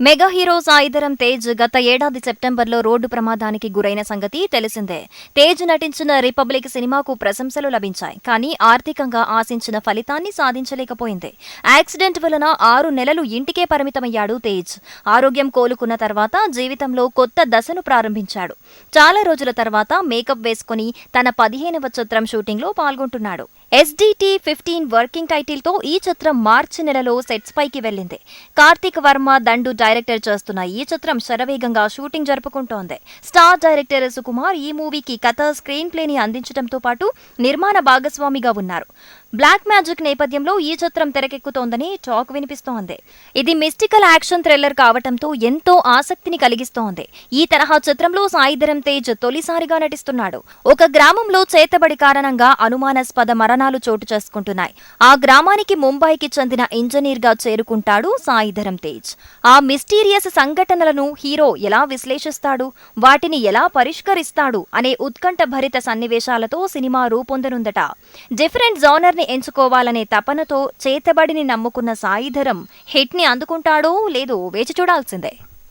Mega hero Sai Dharam Tej గత ఏడాది సెప్టెంబర్లో రోడ్డు ప్రమాదానికి గురైన సంగతి తెలిసిందే. తేజ్ నటించిన రిపబ్లిక్ సినిమాకు ప్రశంసలు లభించాయి. కానీ ఆర్థికంగా ఆశించిన ఫలితాన్ని సాధించలేకపోయింది. యాక్సిడెంట్ వలన ఆరు నెలలు ఇంటికే పరిమితమయ్యాడు తేజ్. ఆరోగ్యం కోలుకున్న తర్వాత జీవితంలో కొత్త దశను ప్రారంభించాడు. చాలా రోజుల తర్వాత మేకప్ వేసుకుని తన పదిహేనవ చిత్రం షూటింగ్లో పాల్గొంటున్నాడు. ఎస్డిటి ఫిఫ్టీన్ వర్కింగ్ టైటిల్తో ఈ చిత్రం మార్చి నెలలో సెట్స్ పైకి వెళ్ళింది. కార్తీక్ వర్మ దండు డైరెక్టర్ చేస్తున్న ఈ చిత్రం శరవేగంగా షూటింగ్ జరుపుకుంటోంది. స్టార్ డైరెక్టర్ సుకుమార్ ఈ మూవీకి కథ స్క్రీన్ ప్లేని అందించడంతో పాటు నిర్మాణ భాగస్వామిగా ఉన్నారు. బ్లాక్ మ్యాజిక్ నేపథ్యంలో ఈ చిత్రం తెరకెక్కుతోందని టాక్ వినిపిస్తోంది. ఇది మిస్టికల్ యాక్షన్ థ్రిల్లర్ కావటంతో ఎంతో ఆసక్తిని కలిగిస్తోంది. ఈ తరహా చిత్రంలో సాయిధరం తేజ్ తొలిసారిగా నటిస్తున్నాడు. ఒక గ్రామంలో చేతబడి కారణంగా అనుమానాస్పద మరణాలు చోటు చేసుకుంటున్నాయి. ఆ గ్రామానికి ముంబైకి చెందిన ఇంజనీర్గా చేరుకుంటాడు సాయిధరం తేజ్. ఆ మిస్టీరియస్ సంఘటనలను హీరో ఎలా విశ్లేషిస్తాడు? వాటిని ఎలా పరిష్కరిస్తాడు? అనే ఉత్కంఠ భరిత సన్నివేశాలతో సినిమా రూపొందనుందట. డిఫరెంట్ జోనర్ ని ఎంచుకోవాలనే తపనతో చేతబడిని నమ్ముకున్న సాయిధరం హిట్ని అందుకుంటాడో లేదో వేచి చూడాల్సిందే.